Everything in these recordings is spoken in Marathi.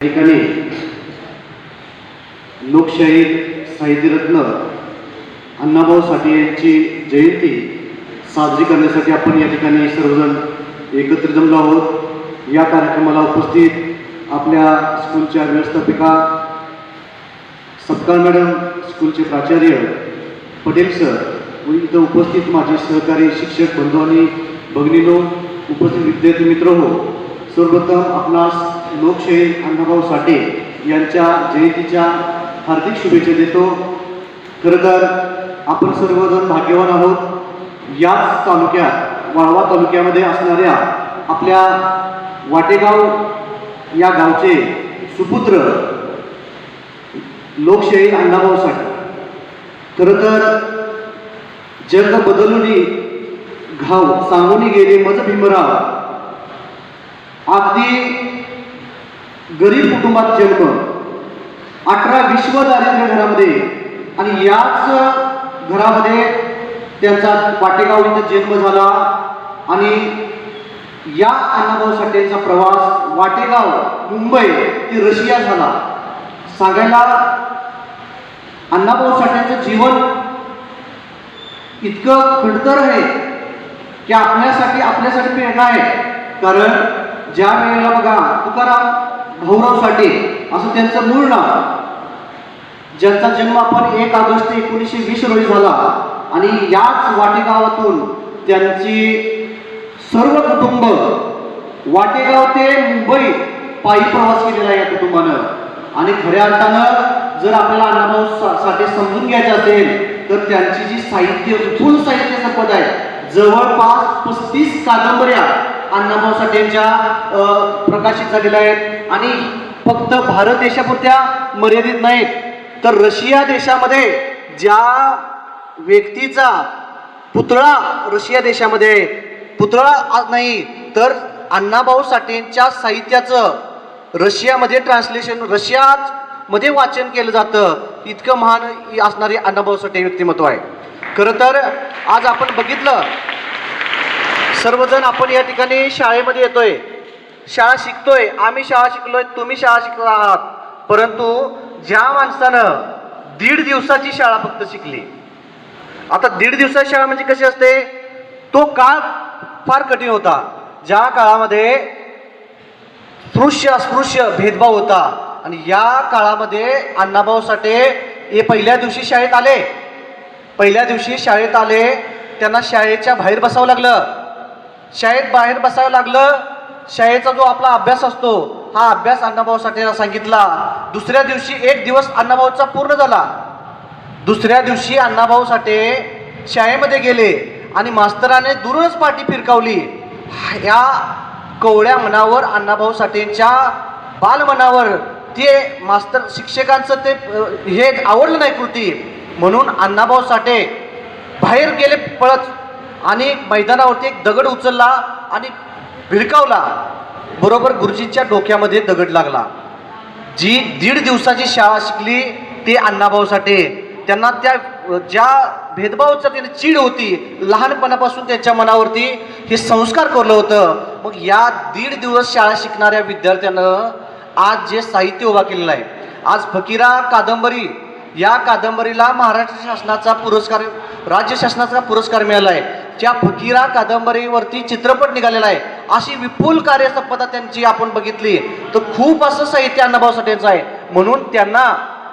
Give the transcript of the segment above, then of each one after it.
ठिकाणी लोकशाही साहित्यरत्न अण्णाभाऊ साठे यांची जयंती साजरी करण्यासाठी आपण या ठिकाणी सर्वजण एकत्र जमलो आहोत. या कार्यक्रमाला उपस्थित आपल्या स्कूलच्या व्यवस्थापिका सत्कार मॅडम स्कूलचे प्राचार्य पटेल सर व इथं उपस्थित माझे सहकारी शिक्षक बंधू आणि भगिनीनो उपस्थित विद्यार्थी मित्र हो सर्वप्रथम आपणास लोकशाही अण्णाभाऊ साठे यांच्या जयंतीच्या हार्दिक शुभेच्छा देतो. खरं तर आपण सर्वजण भाग्यवान आहोत. याच तालुक्यात वाळवा तालुक्यामध्ये असणाऱ्या आपल्या वाटेगाव या गावचे सुपुत्र लोकशाही अण्णाभाऊ साठे खरं तर जग बदलूनी घाव सांगून गेले मज भीमराव. अगदी गरीब कुटुंबात जन्म अठरा विश्व दारिद्र्य घरामध्ये आणि याच घरामध्ये त्यांचा वाटेगाव इथं जन्म झाला आणि या अण्णाभाऊ साठेंचा प्रवास वाटेगाव मुंबई ते रशिया झाला. सांगायला अण्णाभाऊ साठेंचं जीवन इतकं खडतर आहे की आपल्यासाठी आपल्यासाठी प्रेरणा आहे. कारण ज्या वेळेला बघा तुकाराम भाऊराव साठे असं त्यांचं मूळ नाव. ज्यांचा जन्म आपण एक ऑगस्ट एकोणीसशे वीस रोजी झाला. आणि याच वाटेगावातून त्यांची सर्व कुटुंब वाटेगाव ते मुंबई पायी प्रवास केलेला आहे या कुटुंबानं. आणि खऱ्या अर्थानं जर आपल्याला अण्णाभाऊ सा- साठे समजून घ्यायचे असेल तर त्यांची जी साहित्य विपुल साहित्य संपदा आहे जवळपास पस्तीस कादंबऱ्या अण्णाभाऊ साठेंच्या प्रकाशित झालेल्या आहेत. आणि फक्त भारत देशापुरत्या मर्यादित नाहीत तर रशिया देशामध्ये ज्या व्यक्तीचा पुतळा रशिया देशामध्ये पुतळा नाही तर अण्णाभाऊ साठेंच्या साहित्याचं रशियामध्ये ट्रान्सलेशन रशियात मध्ये वाचन केलं जातं इतकं महान असणारे अण्णाभाऊ साठे व्यक्तिमत्व आहे. खरं तर आज आपण बघितलं सर्वजण आपण या ठिकाणी शाळेमध्ये येतोय. शाळा शिकतोय आम्ही शाळा शिकलोय तुम्ही शाळा शिकला आहात. परंतु ज्या माणसानं दीड दिवसाची शाळा फक्त शिकली आता दीड दिवसाची शाळा म्हणजे कशी असते? तो काळ फार कठीण होता. ज्या काळामध्ये स्पृश्य अस्पृश्य भेदभाव होता आणि या काळामध्ये अण्णाभाऊ साठे हे पहिल्या दिवशी शाळेत आले. पहिल्या दिवशी शाळेत आले त्यांना शाळेच्या बाहेर बसावं लागलं. शाळेत बाहेर बसावं लागलं शाळेचा जो आपला अभ्यास असतो हा अभ्यास अण्णाभाऊ साठेला सांगितला. दुसऱ्या दिवशी एक दिवस अण्णाभाऊचा पूर्ण झाला. दुसऱ्या दिवशी अण्णाभाऊ साठे शाळेमध्ये गेले आणि मास्तराने दूरच पाठी फिरकावली. या कवळ्या मनावर अण्णाभाऊ साठेंच्या बालमनावर ते मास्तर शिक्षकांचं ते हे आवडलं नाही कृती. म्हणून अण्णाभाऊ साठे बाहेर गेले पळत आणि मैदानावरती एक दगड उचलला आणि भिरकावला. बरोबर गुरुजींच्या डोक्यामध्ये दगड लागला. जी दीड दिवसाची शाळा शिकली ते अण्णाभाऊ साठे त्यांना त्या ज्या भेदभावाचा त्यांनी चीड होती लहानपणापासून त्यांच्या मनावरती हे संस्कार करलं होतं. मग या दीड दिवस शाळा शिकणाऱ्या विद्यार्थ्यानं आज जे साहित्य उभा केलेलं आहे आज फकीरा कादंबरी या कादंबरीला महाराष्ट्र शासनाचा पुरस्कार राज्य शासनाचा पुरस्कार मिळाला आहे. ज्या फकीरा कादंबरीवरती चित्रपट निघालेला आहे अशी विपुल कार्यसंपदा त्यांची आपण बघितली. तर खूप असं साहित्य अण्णाभाऊ साठेंचं आहे. म्हणून त्यांना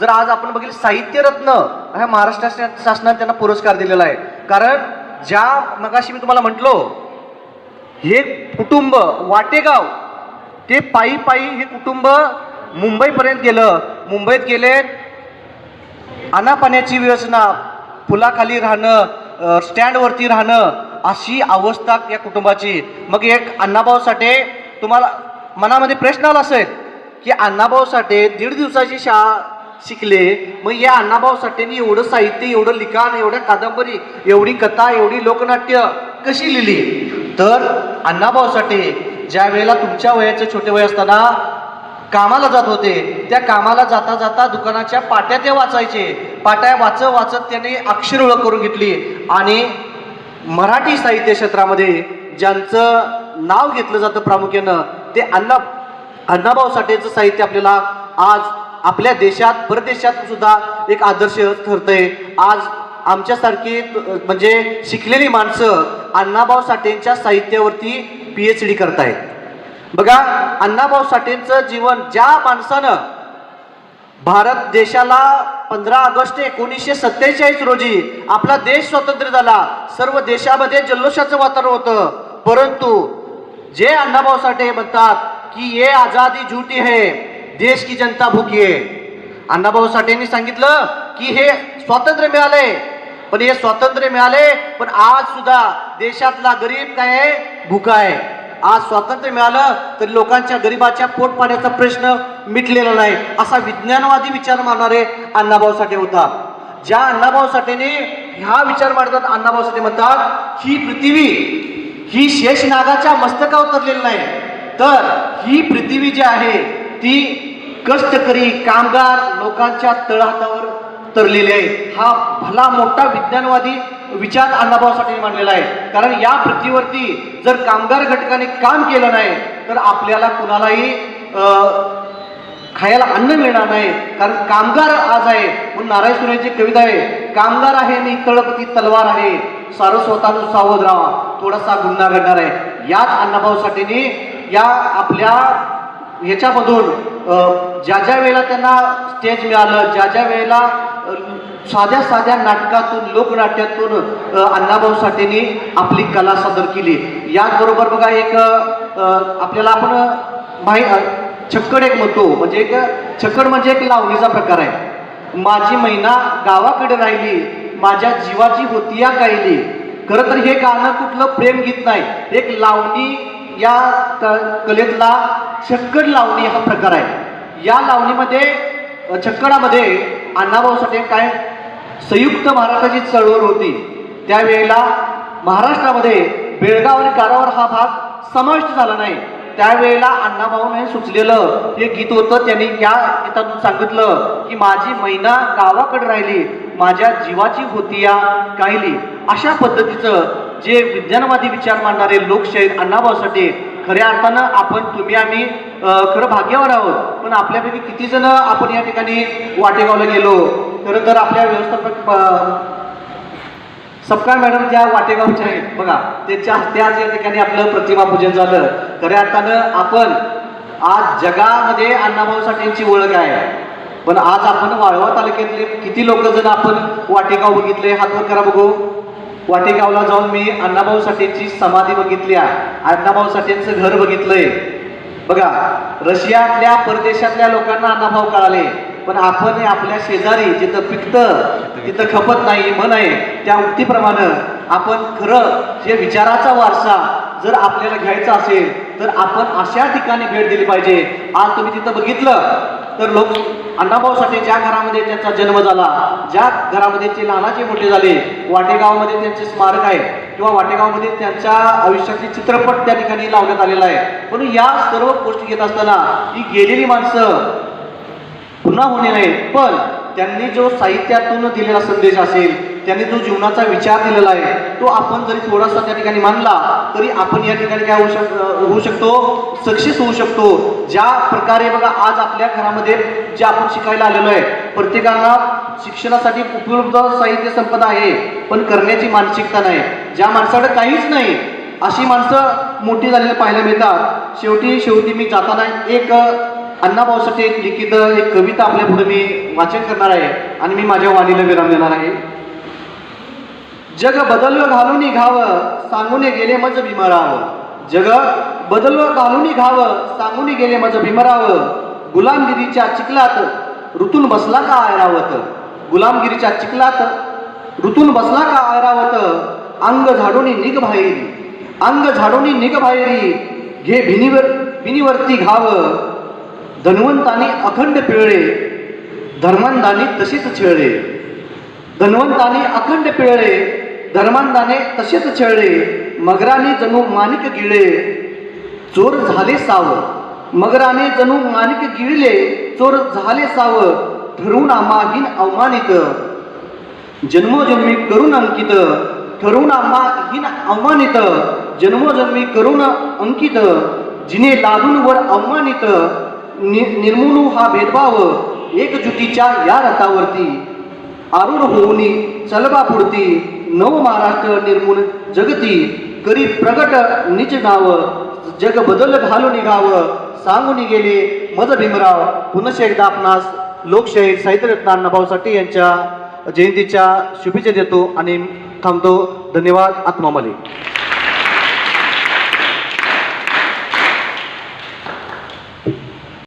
जर आज आपण बघितलं साहित्यरत्न ह्या महाराष्ट्र शासनाने त्यांना पुरस्कार दिलेला आहे. कारण ज्या मगाशी मी तुम्हाला म्हटलो हे कुटुंब वाटेगाव ते पायी पायी हे कुटुंब मुंबईपर्यंत गेलं. मुंबईत गेले अनापाण्याची व्यसना पुलाखाली राहणं स्टँडवरती राहणं अशी अवस्था या कुटुंबाची. मग एक अण्णाभाऊ साठे तुम्हाला मनामध्ये प्रश्न आला असेल की अण्णाभाऊ साठे दीड दिवसाची शाळा शिकले मग या अण्णाभाऊ साठेंनी एवढं साहित्य एवढं लिखाण एवढ्या कादंबरी एवढी कथा एवढी लोकनाट्य कशी लिहिली? तर अण्णाभाऊ साठे ज्या वेळेला तुमच्या वयाचे छोटे वय असताना कामाला जात होते. त्या कामाला जाता जाता दुकानाच्या पाट्या ते वाचायचे. पाट्या वाचत वाचत त्यांनी अक्षर ओळख करून घेतली. आणि मराठी साहित्य क्षेत्रामध्ये ज्यांचं नाव घेतलं जातं प्रामुख्यानं ते अण्णा अण्णाभाऊ साठेचं साहित्य आपल्याला आज आपल्या देशात परदेशात सुद्धा एक आदर्श ठरतंय. आज आमच्यासारखी म्हणजे शिकलेली माणसं अण्णाभाऊ साठेंच्या साहित्यावरती पी एच डी करतायत. बघा अण्णाभाऊ साठेंचं जीवन ज्या माणसानं भारत देशाला पंधरा ऑगस्ट एकोणीसशे सत्तेचाळीस रोजी आपला देश स्वतंत्र झाला सर्व देशामध्ये जल्लोषाचं वातावरण होतं. परंतु जे अण्णाभाऊ साठे म्हणतात की ये आजादी झूठी है देश की जनता भूकी आहे अण्णाभाऊ साठेंनी सांगितलं की हे स्वातंत्र्य मिळाले पण हे स्वातंत्र्य मिळाले पण आज सुद्धा देशातला गरीब काय आहे? भुका आहे. आज स्वातंत्र्य मिळालं तर लोकांच्या गरिबाच्या पोट पाण्याचा प्रश्न मिटलेला नाही. असा विज्ञानवादी विचार मानणारे अण्णाभाऊ साठे होता ज्या अण्णाभाऊ साठेने ह्या विचार मांडतात अण्णाभाऊ साठे म्हणतात ही पृथ्वी ही शेष नागाच्या मस्तकावर उतरलेली नाही. तर ही पृथ्वी जी आहे ती कष्टकरी कामगार लोकांच्या तळहातावर तरलेली आहे. हा भला मोठा विज्ञानवादी विचार अण्णाभाऊ साठे मांडलेला आहे. कारण या पृथ्वीवरती जर कामगार घटकाने काम केलं नाही तर आपल्याला कुणालाही खायला अन्न मिळणार नाही. कारण कामगार आज आहे म्हणून नारायण सुरेची कविता आहे कामगार आहे आणि तळपती तलवार आहे सारस्वतानु सावध राहा थोडासा गुन्हा घडणार आहे. याच अण्णाभाऊ साठेने या आपल्या ह्याच्यामधून ज्या ज्या वेळेला त्यांना स्टेज मिळालं ज्या ज्या वेळेला साध्या साध्या नाटकातून लोकनाट्यातून अण्णाभाऊ साठेने आपली कला सादर केली. याचबरोबर बघा एक आपल्याला आपण माही छक्कड एक म्हणतो. म्हणजे एक छक्कड म्हणजे एक लावणीचा प्रकार आहे. माझी महिना गावाकडे राहिली माझ्या जीवाची होती या गायली. खरं तर हे गाणं कुठलं प्रेमगीत नाही. एक लावणी या कलेतला छक्कड लावणी हा प्रकार आहे. या लावणीमध्ये छक्कडामध्ये अण्णाभाऊ साठे काय संयुक्त महाराष्ट्राची चळवळ होती. त्यावेळेला महाराष्ट्रामध्ये बेळगाव आणि कारावर हा भाग समाविष्ट झाला नाही. त्यावेळेला अण्णाभाऊने सुचलेलं हे गीत होतं त्यांनी या गीतातून सांगितलं की माझी मैना गावाकडे राहिली माझ्या जीवाची होती या कायली अशा पद्धतीचं जे विज्ञानवादी विचार मांडणारे लोकशाहीर अण्णाभाऊ साठे खऱ्या अर्थानं आपण तुम्ही आम्ही खरं भाग्यावर आहोत. पण आपल्यापैकी किती जण आपण या ठिकाणी वाटेगावला गेलो? खरं तर आपल्या व्यवस्थापक अं, सपकाळ मॅडम ज्या वाटेगावच्या आहेत बघा त्यांच्या हस्ते आज या ठिकाणी आपलं प्रतिमा पूजन झालं. खऱ्या अर्थानं आपण आज जगामध्ये अण्णाभाऊ साठेंची ओळख आहे. पण आज आपण वाळवा तालुक्यातले किती लोक जण आपण वाटेगाव बघितले हातवर करा बघू. वाटेगावला जाऊन मी अण्णाभाऊ साठेंची समाधी बघितली आहे. अण्णाभाऊ साठेंचं घर बघितलंय. बघा रशियातल्या परदेशातल्या लोकांना अण्णाभाऊ कळाले पण आपण आपल्या शेजारी जिथं पिकतं तिथं खपत नाही म्हण आहे त्या उक्तीप्रमाणे आपण खरं जे विचाराचा वारसा जर आपल्याला घ्यायचा असेल तर आपण अशा ठिकाणी भेट दिली पाहिजे. आज तुम्ही तिथं बघितलं तर लोक अण्णाभाऊ साठे ज्या घरामध्ये त्यांचा जन्म झाला ज्या घरामध्ये ते लहानाचे मोठे झाले वाटेगावमध्ये त्यांचे स्मारक आहे किंवा वाटेगावमध्ये त्यांच्या आयुष्याचे चित्रपट त्या ठिकाणी लावण्यात आलेला आहे. पण या सर्व गोष्टी घेत असताना ही गेलेली माणसं पुन्हा होणे नाही पण त्यांनी जो साहित्यातून दिलेला संदेश असेल त्यांनी जो जीवनाचा विचार दिलेला आहे तो आपण जरी थोडासा त्या ठिकाणी मानला तरी आपण या ठिकाणी काय होऊ शक होऊ शकतो? सक्सेस होऊ शकतो. ज्या प्रकारे बघा आज आपल्या घरामध्ये जे आपण शिकायला आलेलो आहे प्रत्येकाला शिक्षणासाठी उपलब्ध साहित्य संपदा आहे पण करण्याची मानसिकता नाही. ज्या माणसाकडे काहीच नाही अशी माणसं मोठी झालेली पाहायला मिळतात. शेवटी शेवटी मी जाताना एक अण्णाभाऊसाठी एक लिखित एक कविता आपल्या पुढे मी वाचन करणार आहे आणि मी माझ्या वाणीला विराम देणार आहे. जग बदलव घालून घावं सांगून गेले मज भीमराव. जग बदलव घालून घावं सांगून गेले मज भीमराव. गुलामगिरीच्या चिखलात ऋतून बसला का ऐरावत? गुलामगिरीच्या चिखलात ऋतून बसला का ऐरावत? अंग झाडून निग बाहेरी. अंग झाडून निग बाहेरी. घे भिनीवर भिनीवरती घाव. धन्वंतानी अखंड पिळले. धर्मांदाने तशीच छेळले. धन्वंतानी अखंड पिळले. धर्मांधाने तसेच छळले मगराने जणू माणिक गिळे चोर झाले साव. मगराने जणू माणिक गिळले चोर झाले साव. ठरून आम्हाहीन अवमानित. जन्मोजन्मी करून अंकित. ठरून आम्हाहीन अवमानित. जन्मोजन्मी करून अंकित. जिने लादून वर अवमानित. नि निर्मूलू हा भेदभाव. एकजुटीच्या या रथावरती. आरूढ होऊनी चलबा नव महाराष्ट्र निर्मूल जगती करी प्रगट निज नाव जग बदल घालून निघाव सांगून गेले मज भीमराव. पुनश एकदा आपणास लोकशाही साहित्यरत्न अण्णाभाऊ साठे यांच्या जयंतीच्या शुभेच्छा देतो आणि थांबतो. धन्यवाद. आत्मामाली